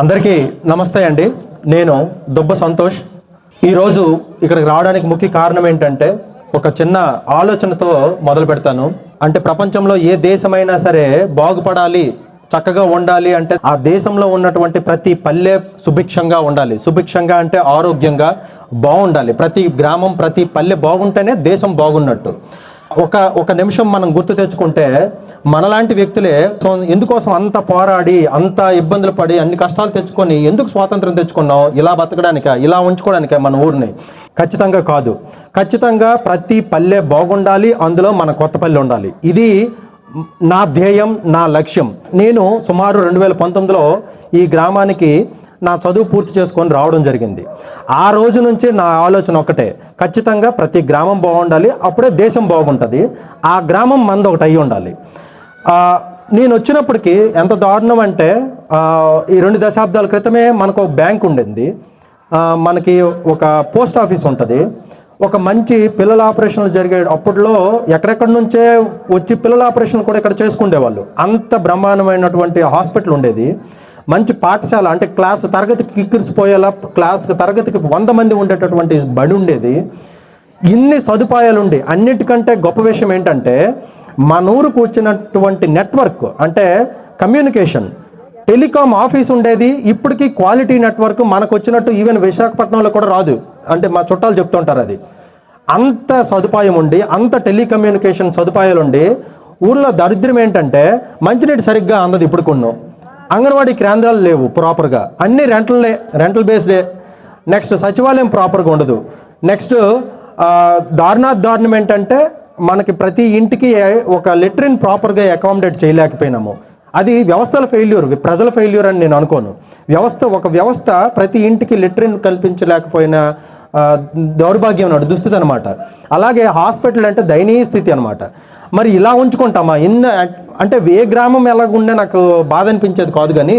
అందరికీ నమస్తే అండి. నేను దుబ్బ సంతోష్. ఈరోజు ఇక్కడికి రావడానికి ముఖ్య కారణం ఏంటంటే ఒక చిన్న ఆలోచనతో మొదలు పెడతాను. అంటే ప్రపంచంలో ఏ దేశమైనా సరే బాగుపడాలి చక్కగా ఉండాలి అంటే ఆ దేశంలో ఉన్నటువంటి ప్రతి పల్లె సుభిక్షంగా ఉండాలి. సుభిక్షంగా అంటే ఆరోగ్యంగా బాగుండాలి. ప్రతి గ్రామం ప్రతి పల్లె బాగుంటేనే దేశం బాగున్నట్టు. ఒక ఒక నిమిషం మనం గుర్తు తెచ్చుకుంటే మనలాంటి వ్యక్తులే ఎందుకోసం అంత పోరాడి అంత ఇబ్బందులు పడి అన్ని కష్టాలు తెచ్చుకొని ఎందుకు స్వాతంత్రం తెచ్చుకున్నాం ఇలా బతకడానిక? ఇలా ఉంచుకోవడానిక మన ఊరిని? ఖచ్చితంగా కాదు. ఖచ్చితంగా ప్రతి పల్లె బాగుండాలి అందులో మన కొత్త పల్లె ఉండాలి. ఇది నా ధ్యేయం నా లక్ష్యం. నేను సుమారు రెండు వేల పంతొమ్మిదిలో ఈ గ్రామానికి నా చదువు పూర్తి చేసుకొని రావడం జరిగింది. ఆ రోజు నుంచి నా ఆలోచన ఒకటే ఖచ్చితంగా ప్రతి గ్రామం బాగుండాలి అప్పుడే దేశం బాగుంటుంది. ఆ గ్రామం మంది ఒకటి అయి ఉండాలి. నేను వచ్చినప్పటికీ ఎంత దారుణం అంటే ఈ రెండు దశాబ్దాల క్రితమే మనకు ఒక బ్యాంక్ ఉండింది. మనకి ఒక పోస్ట్ ఆఫీస్ ఉంటుంది. ఒక మంచి పిల్లల ఆపరేషన్లు జరిగే అప్పట్లో ఎక్కడెక్కడి నుంచే వచ్చి పిల్లల ఆపరేషన్ కూడా ఇక్కడ చేసుకునేవాళ్ళు అంత బ్రహ్మాండమైనటువంటి హాస్పిటల్ ఉండేది. మంచి పాఠశాల అంటే క్లాస్ తరగతికి కిక్కిరిసిపోయేలా క్లాస్ తరగతికి వంద మంది ఉండేటటువంటి బడి ఉండేది. ఇన్ని సదుపాయాలుండి. అన్నిటికంటే గొప్ప విషయం ఏంటంటే మన ఊరుకు వచ్చినటువంటి నెట్వర్క్ అంటే కమ్యూనికేషన్. టెలికాం ఆఫీస్ ఉండేది. ఇప్పటికీ క్వాలిటీ నెట్వర్క్ మనకు వచ్చినట్టు ఈవెన్ విశాఖపట్నంలో కూడా రాదు. అంటే మా చుట్టాలు చెప్తుంటారు అది. అంత సదుపాయం ఉండి అంత టెలికమ్యూనికేషన్ సదుపాయాలు ఉండి ఊర్లో దరిద్రం ఏంటంటే మంచినీటి సరిగ్గా అందదు ఇప్పుడు కొన్నాం. అంగన్వాడీ కేంద్రాలు లేవు ప్రాపర్గా. అన్ని రెంటల్లే రెంటల్ బేస్డే. నెక్స్ట్ సచివాలయం ప్రాపర్గా ఉండదు. నెక్స్ట్ దారుణా దారుణం ఏంటంటే మనకి ప్రతి ఇంటికి ఒక లెటరిన్ ప్రాపర్గా అకామిడేట్ చేయలేకపోయినాము. అది వ్యవస్థల ఫెయిల్యూర్ ప్రజల ఫెయిల్యూర్ అని నేను అనుకోను. వ్యవస్థ ఒక వ్యవస్థ ప్రతి ఇంటికి లెటరిన్ కల్పించలేకపోయిన దౌర్భాగ్యం అన్నాడు దుస్థితి అనమాట అలాగే హాస్పిటల్ అంటే దయనీయ స్థితి అనమాట మరి ఇలా ఉంచుకుంటామా? ఇన్న అంటే ఏ గ్రామం ఎలాగుండే నాకు బాధ అనిపించేది కాదు కానీ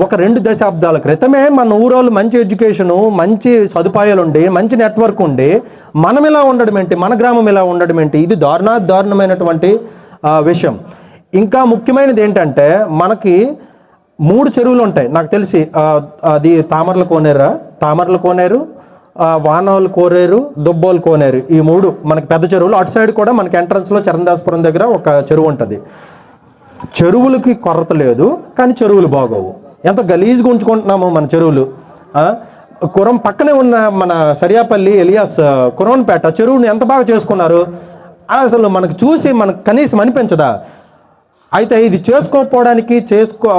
ఒక రెండు దశాబ్దాల క్రితమే మన ఊరోళ్ళు మంచి ఎడ్యుకేషను మంచి సదుపాయాలు ఉండి మంచి నెట్వర్క్ ఉండి మనం ఇలా ఉండడం ఏంటి? మన గ్రామం ఇలా ఉండడం ఏంటి? ఇది దారుణా దారుణమైనటువంటి విషయం. ఇంకా ముఖ్యమైనది ఏంటంటే మనకి మూడు చెరువులు ఉంటాయి నాకు తెలిసి అది తామరల కోనేరా తామరల కోనేరు ఆ, వానోలు కోనేరు దుబ్బోలు కోనేరు. ఈ మూడు మనకి పెద్ద చెరువులు. అటు సైడ్ కూడా మనకి ఎంట్రన్స్లో చరణదాస్పురం దగ్గర ఒక చెరువు ఉంటుంది చెరువులకి కొరత లేదు కానీ చెరువులు బాగోవు. ఎంత గలీజ్గా ఉంచుకుంటున్నాము మన చెరువులు. కురం పక్కనే ఉన్న మన సరియాపల్లి ఎలియాస్ కురవన్పేట కురంపేట చెరువుని ఎంత బాగా చేసుకున్నారు? అసలు మనకు చూసి మనకు కనీసం అనిపించదా? అయితే ఇది చేసుకోకపోవడానికి చేసుకో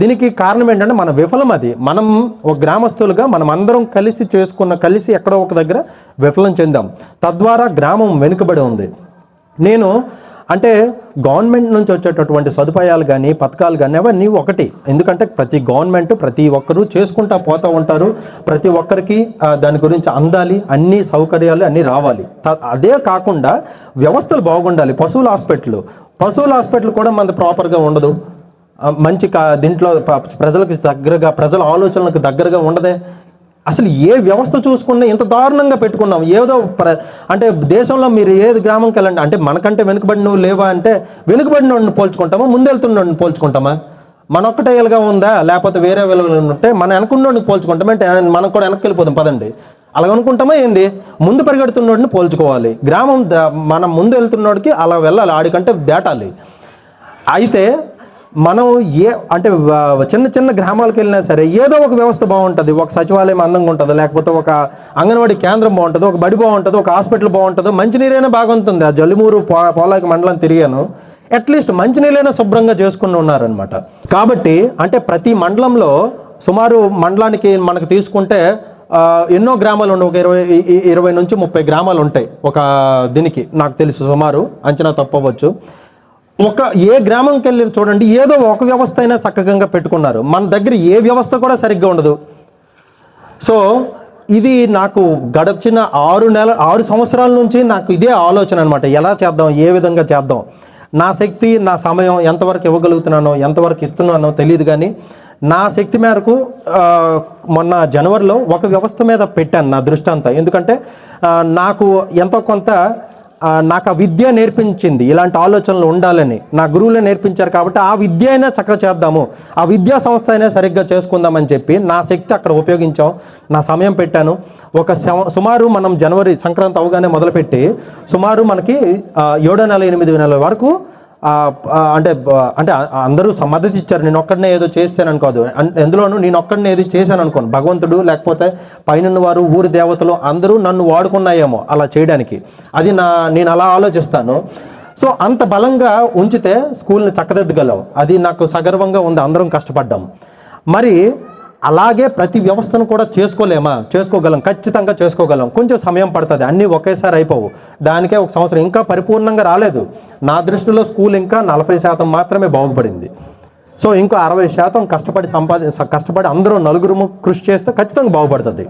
దీనికి కారణం ఏంటంటే మన విఫలం అది. మనం ఒక గ్రామస్తులుగా మనం అందరం కలిసి చేసుకున్న కలిసి ఎక్కడో ఒక దగ్గర విఫలం చెందాం. తద్వారా గ్రామం వెనుకబడి ఉంది. నేను అంటే గవర్నమెంట్ నుంచి వచ్చేటటువంటి సదుపాయాలు కానీ పథకాలు కానీ అవన్నీ ఒకటి. ఎందుకంటే ప్రతి గవర్నమెంట్ ప్రతి ఒక్కరూ చేసుకుంటా పోతూ ఉంటారు. ప్రతి ఒక్కరికి దాని గురించి అందాలి అన్ని సౌకర్యాలు అన్నీ రావాలి. అదే కాకుండా వ్యవస్థలు బాగుండాలి. పశువుల హాస్పిటల్. పశువుల హాస్పిటల్ కూడా మన ప్రాపర్గా ఉండదు. మంచి కా దీంట్లో ప్రజలకు దగ్గరగా ప్రజల ఆలోచనలకు దగ్గరగా ఉండదే. అసలు ఏ వ్యవస్థ చూసుకున్నా ఇంత దారుణంగా పెట్టుకున్నాం. ఏదో ప్ర అంటే దేశంలో మీరు ఏది గ్రామంకి వెళ్ళండి అంటే మనకంటే వెనుకబడిన లేవా అంటే వెనుకబడిన వాడిని పోల్చుకుంటామా? ముందెళ్తున్నోడిని పోల్చుకుంటామా? మన ఒక్కటే ఎలుగా ఉందా? లేకపోతే వేరే వెలుగులు ఉంటే మన వెనకున్నోడిని పోల్చుకుంటాం అంటే మనం కూడా వెనక్కి వెళ్ళిపోదాం పదండి. అలా అనుకుంటామా ఏంది? ముందు పరిగెడుతున్నోడిని పోల్చుకోవాలి. గ్రామం మనం ముందు వెళ్తున్నోడికి అలా వెళ్ళాలి ఆడికంటే దాటాలి. అయితే మనం ఏ అంటే చిన్న చిన్న గ్రామాలకు వెళ్ళినా సరే ఏదో ఒక వ్యవస్థ బాగుంటుంది. ఒక సచివాలయం అందంగా ఉంటుంది లేకపోతే ఒక అంగన్వాడీ కేంద్రం బాగుంటుంది ఒక బడి బాగుంటుంది ఒక హాస్పిటల్ బాగుంటుంది మంచినీరైనా బాగుంటుంది. ఆ జల్లిమూరు పో పోలాకి మండలం తిరిగాను. అట్లీస్ట్ మంచినీళ్ళైనా శుభ్రంగా చేసుకుని ఉన్నారనమాట కాబట్టి అంటే ప్రతి మండలంలో సుమారు మండలానికి మనకు తీసుకుంటే ఎన్నో గ్రామాలు ఉన్నాయి ఒక ఇరవై ఇరవై నుంచి ముప్పై గ్రామాలు ఉంటాయి. ఒక దీనికి నాకు తెలుసు సుమారు అంచనా తప్పవచ్చు. ఒక ఏ గ్రామంకి వెళ్ళి చూడండి ఏదో ఒక వ్యవస్థ అయినా చక్కగా పెట్టుకున్నారు. మన దగ్గర ఏ వ్యవస్థ కూడా సరిగ్గా ఉండదు. సో ఇది నాకు గడచిన ఆరు నెల ఆరు సంవత్సరాల నుంచి నాకు ఇదే ఆలోచన అనమాట ఎలా చేద్దాం ఏ విధంగా చేద్దాం? నా శక్తి నా సమయం ఎంతవరకు ఇవ్వగలుగుతున్నానో ఎంతవరకు ఇస్తున్నానో తెలియదు కానీ నా శక్తి మేరకు మొన్న జనవరిలో ఒక వ్యవస్థ మీద పెట్టాను నా దృష్టి అంతా. ఎందుకంటే నాకు ఎంతో కొంత నాకు ఆ విద్య నేర్పించింది. ఇలాంటి ఆలోచనలు ఉండాలని నా గురువులే నేర్పించారు కాబట్టి ఆ విద్య అయినా చక్కగా చేద్దాము. ఆ విద్యా సంస్థ అయినా సరిగ్గా చేసుకుందామని చెప్పి నా శక్తి అక్కడ ఉపయోగించాం. నా సమయం పెట్టాను. ఒక సుమారు మనం జనవరి సంక్రాంతి అవగానే మొదలుపెట్టి సుమారు మనకి ఏడో నెల ఎనిమిది నెలల వరకు అంటే అంటే అందరూ స- ఇచ్చారు నేను ఒక్కడనే ఏదో చేశాను అనుకోదు ఎందులోనూ నేను ఒక్కడనే ఏది చేశాను అనుకోను భగవంతుడు లేకపోతే పైన వారు ఊరి దేవతలు అందరూ నన్ను వాడుకున్నాయేమో అలా చేయడానికి. అది నా నేను అలా ఆలోచిస్తాను. సో అంత బలంగా ఉంచితే స్కూల్ని చక్కదిద్దగలం అది నాకు సగర్వంగా ఉంది అందరం కష్టపడ్డాం. మరి అలాగే ప్రతి వ్యవస్థను కూడా చేసుకోలేమా? చేసుకోగలం ఖచ్చితంగా చేసుకోగలం. కొంచెం సమయం పడుతుంది అన్నీ ఒకేసారి అయిపోవు. దానికే ఒక సంవత్సరం ఇంకా పరిపూర్ణంగా రాలేదు. నా దృష్టిలో స్కూల్ ఇంకా నలభై శాతం మాత్రమే బాగుపడింది. సో ఇంకో అరవై శాతం కష్టపడి సంపాది కష్టపడి అందరూ నలుగురు కృషి చేస్తే ఖచ్చితంగా బాగుపడుతుంది.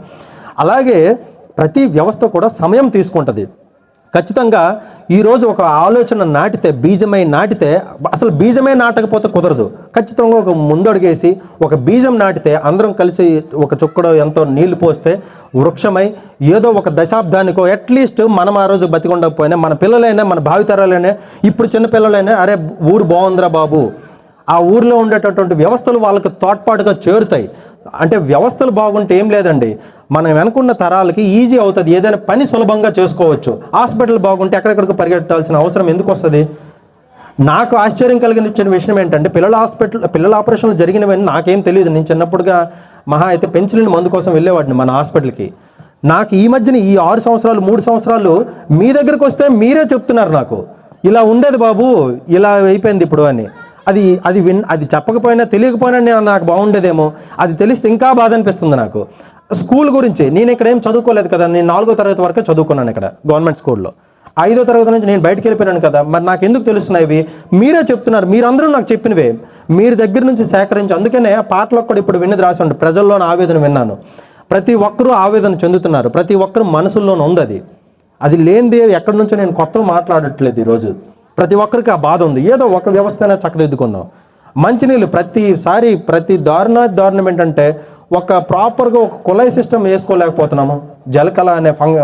అలాగే ప్రతి వ్యవస్థ కూడా సమయం తీసుకుంటుంది. ఖచ్చితంగా ఈరోజు ఒక ఆలోచన నాటితే బీజమై నాటితే అసలు బీజమే నాటకపోతే కుదరదు. ఖచ్చితంగా ఒక ముందడుగేసి ఒక బీజం నాటితే అందరం కలిసి ఒక చుక్కడో ఎంతో నీళ్ళు పోస్తే వృక్షమై ఏదో ఒక దశాబ్దానికో అట్లీస్ట్ మనం ఆ రోజు బతికొండకపోయినా మన పిల్లలైనా మన భావితరాలైనా ఇప్పుడు చిన్న పిల్లలైనా అరే ఊరు బాగుందిరా బాబు. ఆ ఊరిలో ఉండేటటువంటి వ్యవస్థలు వాళ్ళకి తోడ్పాటుగా చేరుతాయి. అంటే వ్యవస్థలు బాగుంటే ఏం లేదండి. మనం వెనుకున్న తరాలకి ఈజీ అవుతుంది. ఏదైనా పని సులభంగా చేసుకోవచ్చు. హాస్పిటల్ బాగుంటే ఎక్కడెక్కడికి పరిగెట్టాల్సిన అవసరం ఎందుకు వస్తుంది? నాకు ఆశ్చర్యం కలిగించిన విషయం ఏంటంటే పిల్లల హాస్పిటల్ పిల్లల ఆపరేషన్లు జరిగినవని నాకేం తెలియదు నేను చిన్నప్పుడుగా మహా అయితే పెన్సిలిన్ మందు కోసం వెళ్ళేవాడిని మన హాస్పిటల్కి. నాకు ఈ మధ్యన ఈ ఆరు సంవత్సరాలు మూడు సంవత్సరాలు మీ దగ్గరికి వస్తే మీరే చెప్తున్నారు నాకు. ఇలా ఉండేది బాబు ఇలా అయిపోయింది ఇప్పుడు అని. అది అది విన్ అది చెప్పకపోయినా తెలియకపోయినా నేను నాకు బాగుండేదేమో. అది తెలిస్తే ఇంకా బాధ అనిపిస్తుంది నాకు. స్కూల్ గురించి నేను ఇక్కడ ఏం చదువుకోలేదు కదా నేను నాలుగో తరగతి వరకు చదువుకున్నాను ఇక్కడ గవర్నమెంట్ స్కూల్లో. ఐదో తరగతి నుంచి నేను బయటకు వెళ్ళిపోయాను కదా మరి నాకు ఎందుకు తెలుస్తున్నాయి ఇవి? మీరే చెప్తున్నారు మీరందరూ నాకు చెప్పినవే. మీరు దగ్గర నుంచి సేకరించి అందుకనే ఆ పాటలకు కూడా ఇప్పుడు విన్నది రాసి ఉండే ప్రజల్లోని ఆవేదన విన్నాను. ప్రతి ఒక్కరూ ఆవేదన చెందుతున్నారు ప్రతి ఒక్కరు మనసుల్లోనూ ఉంది అది. అది లేనిదే ఎక్కడి నుంచో నేను కొత్తగా మాట్లాడట్లేదు ఈరోజు. ప్రతి ఒక్కరికి ఆ బాధ ఉంది. ఏదో ఒక వ్యవస్థ చక్కదిద్దుకుందాం. మంచినీళ్ళు ప్రతిసారి ప్రతి దారుణ దారుణం ఏంటంటే ఒక ప్రాపర్గా ఒక కుళాయి సిస్టమ్ వేసుకోలేకపోతున్నాము. జలకళ అనే ఫంగ్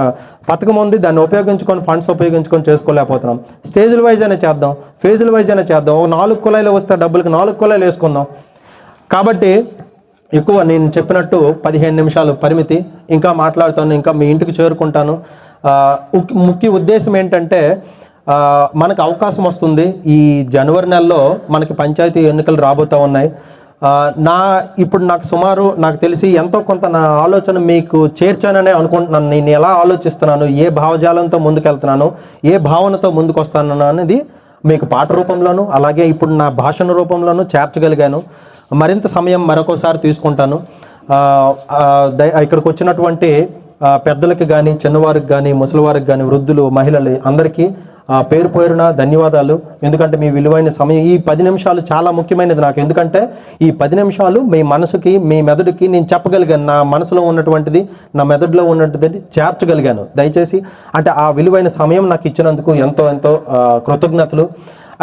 పథకం ఉంది. దాన్ని ఉపయోగించుకొని ఫండ్స్ ఉపయోగించుకొని చేసుకోలేకపోతున్నాం. స్టేజ్ల వైజ్ అయినా చేద్దాం. ఫేజుల వైజ్ అయినా చేద్దాం. ఒక నాలుగు కుళాయిలు వస్తే డబ్బులకి నాలుగు కుళాయిలు వేసుకుందాం. కాబట్టి ఎక్కువ నేను చెప్పినట్టు పదిహేను నిమిషాలు పరిమితి. ఇంకా మాట్లాడుతాను ఇంకా మీ ఇంటికి చేరుకుంటాను. ముఖ్య ఉద్దేశం ఏంటంటే మనకు అవకాశం వస్తుంది. ఈ జనవరి నెలలో మనకి పంచాయతీ ఎన్నికలు రాబోతూ ఉన్నాయి. నా ఇప్పుడు నాకు సుమారు నాకు తెలిసి ఎంతో కొంత నా ఆలోచన మీకు చేర్చాననే అనుకుంటున్నాను. నేను ఎలా ఆలోచిస్తున్నాను? ఏ భావజాలంతో ముందుకెళ్తున్నాను? ఏ భావనతో ముందుకు వస్తాను అనేది మీకు పాట రూపంలోను అలాగే ఇప్పుడు నా భాషణ రూపంలోనూ చేర్చగలిగాను. మరింత సమయం మరొకసారి తీసుకుంటాను. ఇక్కడికి వచ్చినటువంటి పెద్దలకు కానీ చిన్నవారికి కానీ ముసలివారికి కానీ వృద్ధులు మహిళలు అందరికీ పేరు పేరున ధన్యవాదాలు. ఎందుకంటే మీ విలువైన సమయం ఈ పది నిమిషాలు చాలా ముఖ్యమైనది నాకు. ఎందుకంటే ఈ పది నిమిషాలు మీ మనసుకి మీ మెదడుకి నేను చెప్పగలిగాను. నా మనసులో ఉన్నటువంటిది నా మెదడులో ఉన్నటువంటిది చేర్చగలిగాను. దయచేసి అంటే ఆ విలువైన సమయం నాకు ఇచ్చినందుకు ఎంతో ఎంతో కృతజ్ఞతలు.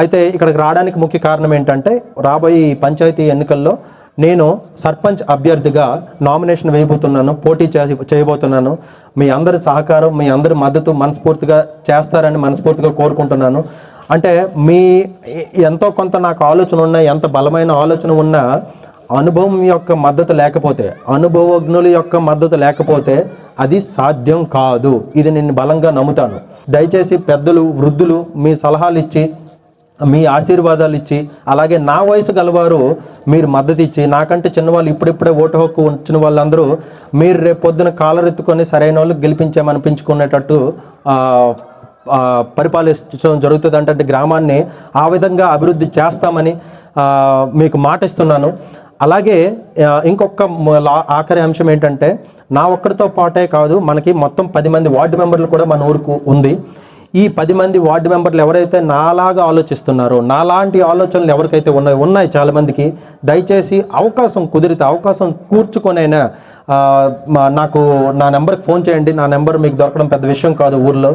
అయితే ఇక్కడికి రావడానికి ముఖ్య కారణం ఏంటంటే రాబోయే పంచాయతీ ఎన్నికల్లో నేను సర్పంచ్ అభ్యర్థిగా నామినేషన్ వేయబోతున్నాను పోటీ చేసి చేయబోతున్నాను. మీ అందరి సహకారం మీ అందరి మద్దతు మనస్ఫూర్తిగా చేస్తారని మనస్ఫూర్తిగా కోరుకుంటున్నాను. అంటే మీ ఎంతో కొంత నాకు ఆలోచన ఉన్నా ఎంత బలమైన ఆలోచన ఉన్నా అనుభవం యొక్క మద్దతు లేకపోతే అనుభవజ్ఞుల యొక్క మద్దతు లేకపోతే అది సాధ్యం కాదు. ఇది నేను బలంగా నమ్ముతాను. దయచేసి పెద్దలు వృద్ధులు మీ సలహాలు ఇచ్చి మీ ఆశీర్వాదాలు ఇచ్చి అలాగే నా వయసు గలవారు మీరు మద్దతు ఇచ్చి నాకంటే చిన్నవాళ్ళు ఇప్పుడిప్పుడే ఓటు హక్కు ఉంచిన వాళ్ళందరూ మీరు రేపు పొద్దున కాలరెత్తుకొని సరైన వాళ్ళు గెలిపించామనిపించుకునేటట్టు పరిపాలించడం జరుగుతుంది అంటే గ్రామాన్ని ఆ విధంగా అభివృద్ధి చేస్తామని మీకు మాటిస్తున్నాను అలాగే ఇంకొక లా- ఆఖరి అంశం ఏంటంటే నా ఒక్కరితో పాటే కాదు మనకి మొత్తం పది మంది వార్డు మెంబర్లు కూడా మన ఊరుకు ఉంది. ఈ పది మంది వార్డు మెంబర్లు ఎవరైతే నాలాగా ఆలోచిస్తున్నారో నాలాంటి ఆలోచనలు ఎవరికైతే ఉన్నాయో ఉన్నాయి చాలామందికి దయచేసి అవకాశం కుదిరితే అవకాశం కూర్చుకొనైనా నాకు నా నెంబర్కి ఫోన్ చేయండి. నా నెంబర్ మీకు దొరకడం పెద్ద విషయం కాదు ఊర్లో.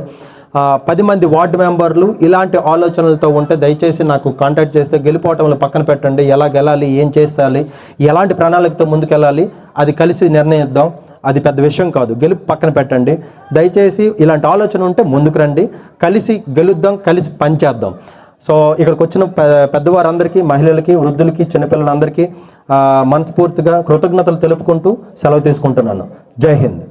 పది మంది వార్డు మెంబర్లు ఇలాంటి ఆలోచనలతో ఉంటే దయచేసి నాకు కాంటాక్ట్ చేస్తే గెలిపోవటంలో పక్కన పెట్టండి. ఎలా గెలాలి ఏం చేస్తాలి ఎలాంటి ప్రణాళికతో ముందుకెళ్ళాలి అది కలిసి నిర్ణయిద్దాం. అది పెద్ద విషయం కాదు. గెలుపు పక్కన పెట్టండి. దయచేసి ఇలాంటి ఆలోచన ఉంటే ముందుకు రండి. కలిసి గెలుద్దాం కలిసి పనిచేద్దాం. సో ఇక్కడికి వచ్చిన పెద్దవారందరికీ మహిళలకి వృద్ధులకి చిన్నపిల్లలందరికీ మనస్ఫూర్తిగా కృతజ్ఞతలు తెలుపుకుంటూ సెలవు తీసుకుంటున్నాను. జై హింద్.